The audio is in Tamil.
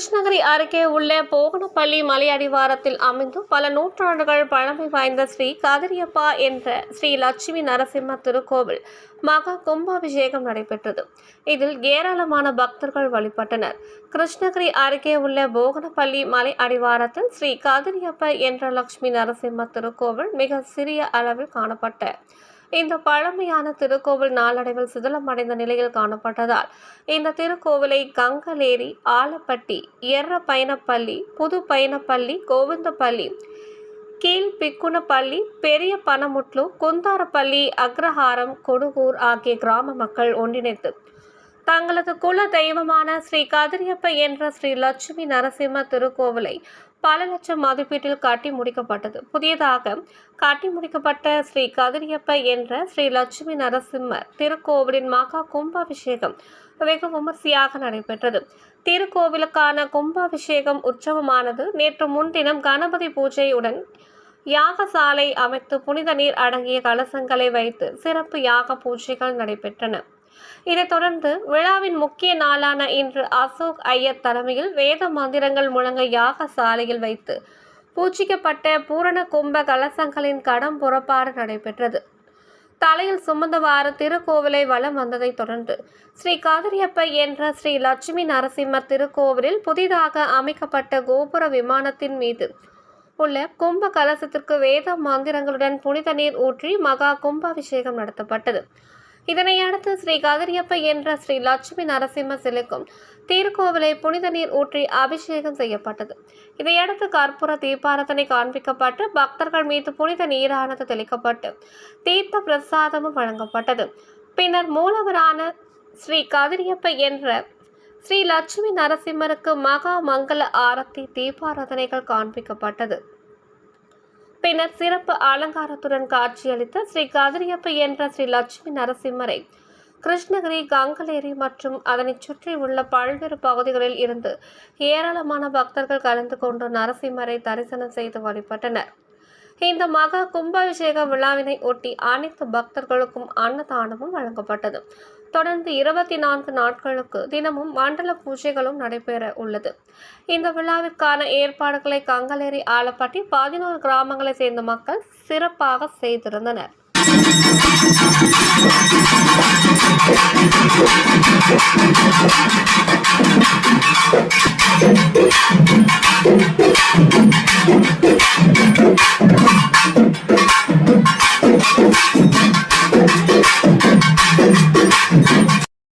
கிருஷ்ணகிரி அருகே உள்ள போகனப்பள்ளி மலை அடிவாரத்தில் அமைந்து பல நூற்றாண்டுகள் பழமை வாய்ந்த ஸ்ரீ கதிரியப்பா என்ற ஸ்ரீ லட்சுமி நரசிம்ம திருக்கோவில் மகா கும்பாபிஷேகம் நடைபெற்றது. இதில் ஏராளமான பக்தர்கள் வழிபட்டனர். கிருஷ்ணகிரி அருகே உள்ள போகனப்பள்ளி மலை அடிவாரத்தில் ஸ்ரீ கதிரியப்ப என்ற லட்சுமி நரசிம்ம திருக்கோவில் மிக சிறிய அளவில் காணப்பட்ட. இந்த பழமையான திருக்கோவில் நாளடைவில் சிதிலமடைந்த நிலையில் காணப்பட்டதால் இந்த திருக்கோவிலை கங்கலேரி ஆலப்பட்டி எர்ர பயணப்பள்ளி புது பயணப்பள்ளி கோவிந்தப்பள்ளி கீழ் பிக்குனப்பள்ளி பெரிய பனமுட்லு குந்தாரப்பள்ளி அக்ரஹாரம் கொடுகூர் ஆகிய கிராம மக்கள் ஒன்றிணைத்து தங்களது குல தெய்வமான ஸ்ரீ கதிரியப்ப என்ற ஸ்ரீ லட்சுமி நரசிம்ம திருக்கோவிலை பல லட்சம் மதிப்பீட்டில் கட்டி முடிக்கப்பட்டது. புதியதாக கட்டி முடிக்கப்பட்ட ஸ்ரீ கதிரியப்ப என்ற ஸ்ரீ லட்சுமி நரசிம்மர் திருக்கோவிலின் மகா கும்பாபிஷேகம் வெகு விமர்சையாக நடைபெற்றது. திருக்கோவிலுக்கான கும்பாபிஷேகம் உற்சவமானது நேற்று முன்தினம் கணபதி பூஜையுடன் யாகசாலை அமைத்து புனித நீர் அடங்கிய கலசங்களை வைத்து சிறப்பு யாக பூஜைகள் நடைபெற்றன. இதைத் தொடர்ந்து விழாவின் முக்கிய நாளான இன்று அசோக் ஐயர் தலைமையில் வேத மந்திரங்கள் முழங்க யாக சாலையில் வைத்து பூச்சிக்கப்பட்ட பூரண கும்ப கலசங்களின் கடம் புறப்பாடு நடைபெற்றது. தலையில் சுமந்தவாறு திருக்கோவிலை வலம் வந்ததைத் தொடர்ந்து ஸ்ரீ காதிரியப்ப என்ற ஸ்ரீ லட்சுமி நரசிம்மர் திருக்கோவிலில் புதிதாக அமைக்கப்பட்ட கோபுர விமானத்தின் மீது உள்ள கும்ப கலசத்திற்கு வேத மந்திரங்களுடன் புனித நீர் ஊற்றி மகா கும்பாபிஷேகம் நடத்தப்பட்டது. இதனையடுத்து ஸ்ரீ கதிரியப்ப என்ற ஸ்ரீ லட்சுமி நரசிம்ம சிலைக்கும் திருக்கோவிலை புனித நீர் ஊற்றி அபிஷேகம் செய்யப்பட்டது. இதையடுத்து கற்பூர தீபாரதனை காண்பிக்கப்பட்டு பக்தர்கள் மீது புனித நீரானது தெளிக்கப்பட்டு தீர்த்த பிரசாதமும் வழங்கப்பட்டது. பின்னர் மூலவரான ஸ்ரீ கதிரியப்ப என்ற ஸ்ரீ லட்சுமி நரசிம்மருக்கு மகா மங்கள ஆரத்தி தீபாராதனைகள் காண்பிக்கப்பட்டது. பின்னர் சிறப்பு அலங்காரத்துடன் காட்சியளித்த ஸ்ரீ கதிரியப்ப என்ற ஸ்ரீ லட்சுமி நரசிம்மரை. கிருஷ்ணகிரி கங்கலேரி மற்றும் அதனைச் சுற்றி உள்ள பல்வேறு பகுதிகளில் இருந்து ஏராளமான பக்தர்கள் கலந்து கொண்டு நரசிம்மரை தரிசனம் செய்து வழிபட்டனர். இந்த மகா கும்பாபிஷேக விழாவினை ஒட்டி அனைத்து பக்தர்களுக்கும் அன்னதானமும் வழங்கப்பட்டது. தொடர்ந்து இருபத்தி நான்கு நாட்களுக்கு தினமும் மண்டல பூஜைகளும் நடைபெற உள்ளது இந்த விழாவிற்கான ஏற்பாடுகளை கங்கலேரி ஆலப்பட்டி பதினோரு கிராமங்களை சேர்ந்த மக்கள் சிறப்பாக செய்திருந்தனர்